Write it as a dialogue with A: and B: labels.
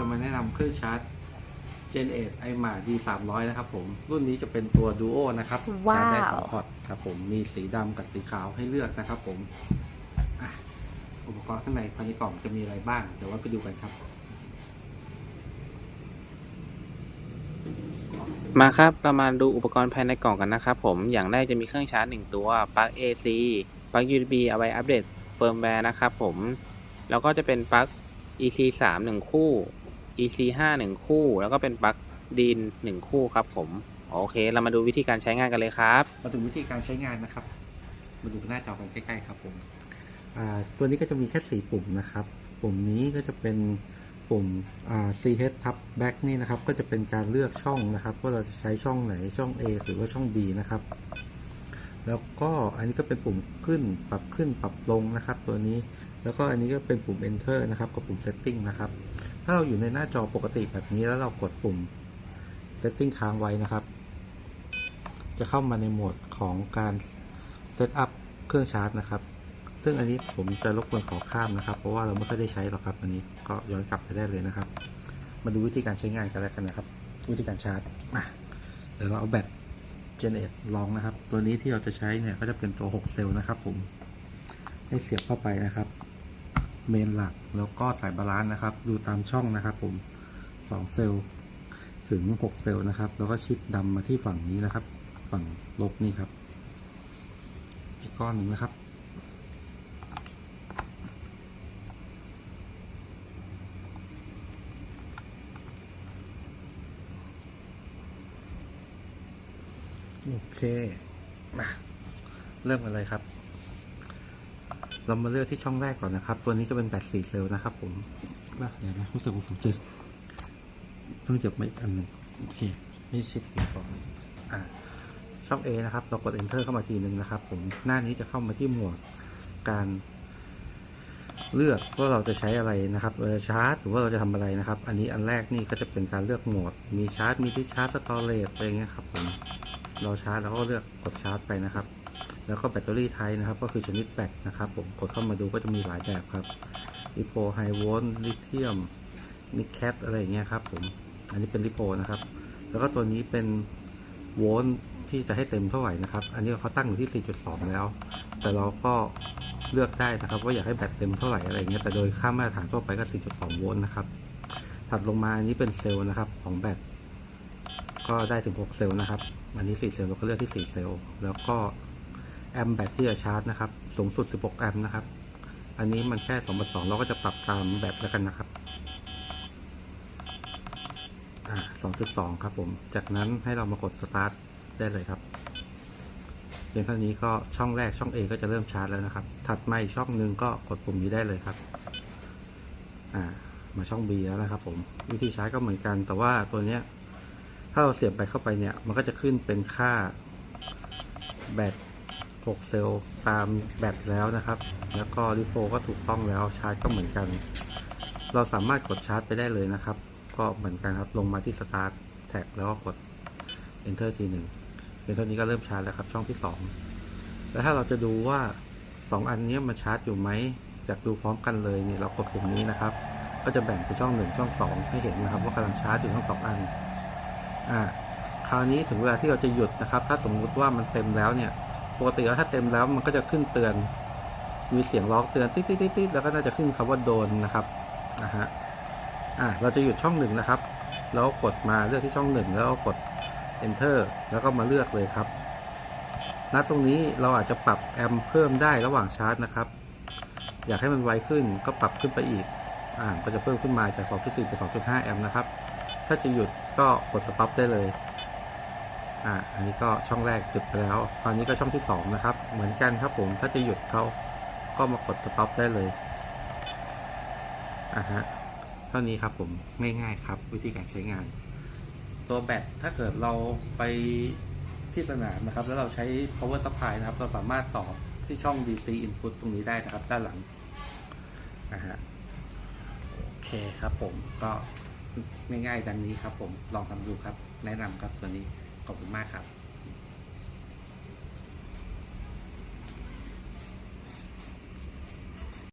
A: จะมาแนะนำเครื่องชาร์จ Gen 8 i m a d 300นะครับผม รุ่นนี้จะเป็นตัว Duo นะครับ
B: ว้าว
A: ชาร์จได้สองพอร์ตครับผมมีสีดำกับสีขาวให้เลือกนะครับผมอะอุปกรณ์ข้างในภายในกล่องจะมีอะไรบ้าง เดี๋ยวว่าไปดูกันครับ
C: มาครับเรามาดูอุปกรณ์ภายในกล่องกันนะครับผมอย่างแรกจะมีเครื่องชาร์จ 1 ตัวปลั๊ก AC ปลั๊ก USB เอาไว้อัปเดตเฟิร์มแวร์นะครับผม แล้วก็จะเป็นปลั๊ก EC 3 1 คู่ EC 5 1คู่ แล้วก็เป็นปลั๊กดิน1คู่ครับผม โอเค เรามาดูวิธีการใช้งานกันเลยครับ
A: มาถึงวิธีการใช้งานนะครับ มาดูหน้าจอกันใกล้ๆครับผมอ่าตัวนี้ก็จะมีแค่สี่ปุ่มนะครับ ปุ่มนี้ก็จะเป็นปุ่ม CH ทับ back นี่นะครับ ก็จะเป็นการเลือกช่องนะครับ ว่าเราจะใช้ช่องไหนช่อง A หรือว่าช่อง B นะครับ แล้วก็อันนี้ก็เป็นปุ่มขึ้นปรับขึ้นปรับลงนะครับ ตัวนี้ แล้วก็อันนี้ก็เป็นปุ่ม enter นะครับกับปุ่ม setting นะครับาเราอยู่ในหน้าจอปกติแบบนี้แล้วเรากดปุ่ม setting ค้างไว้นะครับ จะเข้ามาในโหมดของการเซตอัพเครื่องชาร์จนะครับ ซึ่งอันนี้ผมจะรบกวนขอข้ามนะครับ เพราะว่าเราไม่ค่อยได้ใช้หรอกครับ อันนี้ก็ย้อนกลับไปได้เลยนะครับ มาดูวิธีการใช้งานกันแล้วกันนะครับ วิธีการชาร์จมาเดี๋ยวเราเอาแบต Gen 8ลองนะครับ ตัวนี้ที่เราจะใช้เนี่ยก็จะเป็นตัว 6 เซลล์นะครับผม ให้เสียบเข้าไปนะครับ เมนหลักแล้วก็สายบาลานซ์นะครับ ดูตามช่องนะครับ ผม2เซลล์ถึง6เซลล์นะครับ แล้วก็ชิดดำมาที่ฝั่งนี้นะครับ ฝั่งลบนี่ครับ อีกก้อนหนึ่งนะครับ โอเคมาเริ่มกันเลยครับ เรามาเลือกที่ช่องแรกก่อนนะครับ ตัวนี้จะเป็นแบต4เซลล์นะครับ ผมนะเดี๋ยวนะรู้สึกว่าผมเจอต้องเจ็บมาอีกอันหนึ่งโอเคไม่ชิดดีก่อนอ่าช่อง A นะครับ เรากด enter เข้ามาทีหนึ่งนะครับ ผมหน้านี้จะเข้ามาที่หมวดการ เลือกว่าเราจะใช้อะไรนะครับเออชาร์จหรือว่าเราจะทำอะไรนะครับ อันนี้อันแรกนี่ก็จะเป็นการเลือกโหมด มีชาร์จมีที่ชาร์จสตอเรจอะไรเงี้ยครับผมเราชาร์จแล้วก็เลือกกดชาร์จไปนะครับ แล้วก็แบตเตอรี่ไทป์นะครับ ก็คือชนิดแบตนะครับ ผมกดเข้ามาดูก็จะมีหลายแบบครับลิโพไฮโวลต์ลิเธียมนิกแคปอะไรอย่างเงี้ยครับผมอันนี้เป็นลิโพนะครับ แล้วก็ตัวนี้เป็นโวลต์ที่จะให้เต็มเท่าไหร่นะครับ อันนี้เขาตั้งอยู่ที่ 4.2 แล้ว แต่เราก็เลือกได้นะครับว่าอยากให้แบตเต็มเท่าไหร่อะไรเงี้ย แต่โดยค่ามาตรฐานทั่วไปก็ 4.2 โวลต์นะครับ ถัดลงมาอันนี้เป็นเซลล์นะครับของแบต ก็ได้ถึง 6 เซลล์นะครับ อันนี้ 4 เซลล์เราก็เลือกที่ 4 เซลล์ แล้วก็ แอมป์แบตที่จะชาร์จนะครับ สูงสุด 16 แอมป์นะครับ อันนี้มันแค่2 2เราก็จะปรับตามแบตแล้วกันนะครับอ่า2.2 ครับผม จากนั้นให้เรามากดสตาร์ทได้เลยครับเพียงเท่านี้ก็ช่องแรกช่อง A ก็จะเริ่มชาร์จแล้วนะครับ ถัดมาอีกช่องหนึ่งก็กดปุ่มนี้ได้เลยครับ อ่า มาช่อง B แล้วนะครับ ผม วิธีชาร์จก็เหมือนกัน แต่ว่าตัวเนี้ย ถ้าเราเสียบไปเข้าไปเนี่ย มันก็จะขึ้นเป็นค่าแบต 6 เซลล์ตามแบตแล้วนะครับ แล้วก็ริโปก็ถูกต้องแล้วชาร์จก็เหมือนกัน เราสามารถกดชาร์จไปได้เลยนะครับ ก็เหมือนกันครับลงมาที่ Start Tag แล้วก็กด Enter ทีหนึ่งเพียงเท่านี้ก็เริ่มชาร์จแล้วครับ ช่องที่ 2 แล้วถ้าเราจะดูว่า 2 อันนี้มันชาร์จอยู่ไหมอยากดูพร้อมกันเลยเนี่ยเรากดปุ่มนี้นะครับ ก็จะแบ่งเป็นช่อง 1 ช่อง 2 ให้เห็นนะครับ ว่ากำลังชาร์จอยู่ทั้งสองอันอ่าคราวนี้ถึงเวลาที่เราจะหยุดนะครับ ถ้าสมมุติว่ามันเต็มแล้วเนี่ย ปกติแล้วถ้าเต็มแล้วมันก็จะขึ้นเตือน มีเสียงร้องเตือนติ๊ดติ๊ดติ๊ดติ๊ดแล้วก็น่าจะขึ้นคำว่าโดนนะครับนะฮะอ่าเราจะหยุดช่องหนึ่งนะครับ แล้วกดมาเลือกที่ช่องหนึ่งแล้วก็กด enter แล้วก็มาเลือกเลยครับณตรงนี้เราอาจจะปรับแอมเพิ่มได้ระหว่างชาร์จนะครับ อยากให้มันไวขึ้นก็ปรับขึ้นไปอีกอ่าก็จะเพิ่มขึ้นมาจาก 2.4 เป็น 2.5 แอมป์นะครับ ถ้าจะหยุดก็กด stop ได้เลย อ่าอันนี้ก็ช่องแรกหยุดไปแล้ว ตอนนี้ก็ช่องที่สองนะครับ เหมือนกันครับผมถ้าจะหยุดเขาก็มากด stop ได้เลยอ่าฮะเท่านี้ครับผมง่ายๆครับ วิธีการใช้งาน ตัวแบตถ้าเกิดเราไปที่สนามนะครับ แล้วเราใช้ power supply นะครับ เราสามารถต่อที่ช่อง DC input ตรงนี้ได้นะครับ ด้านหลังนะฮะโอเคครับผมก็ง่ายๆดังนี้ครับผมลองทำดูครับ แนะนำครับตัวนี้ ขอบคุณมากครับ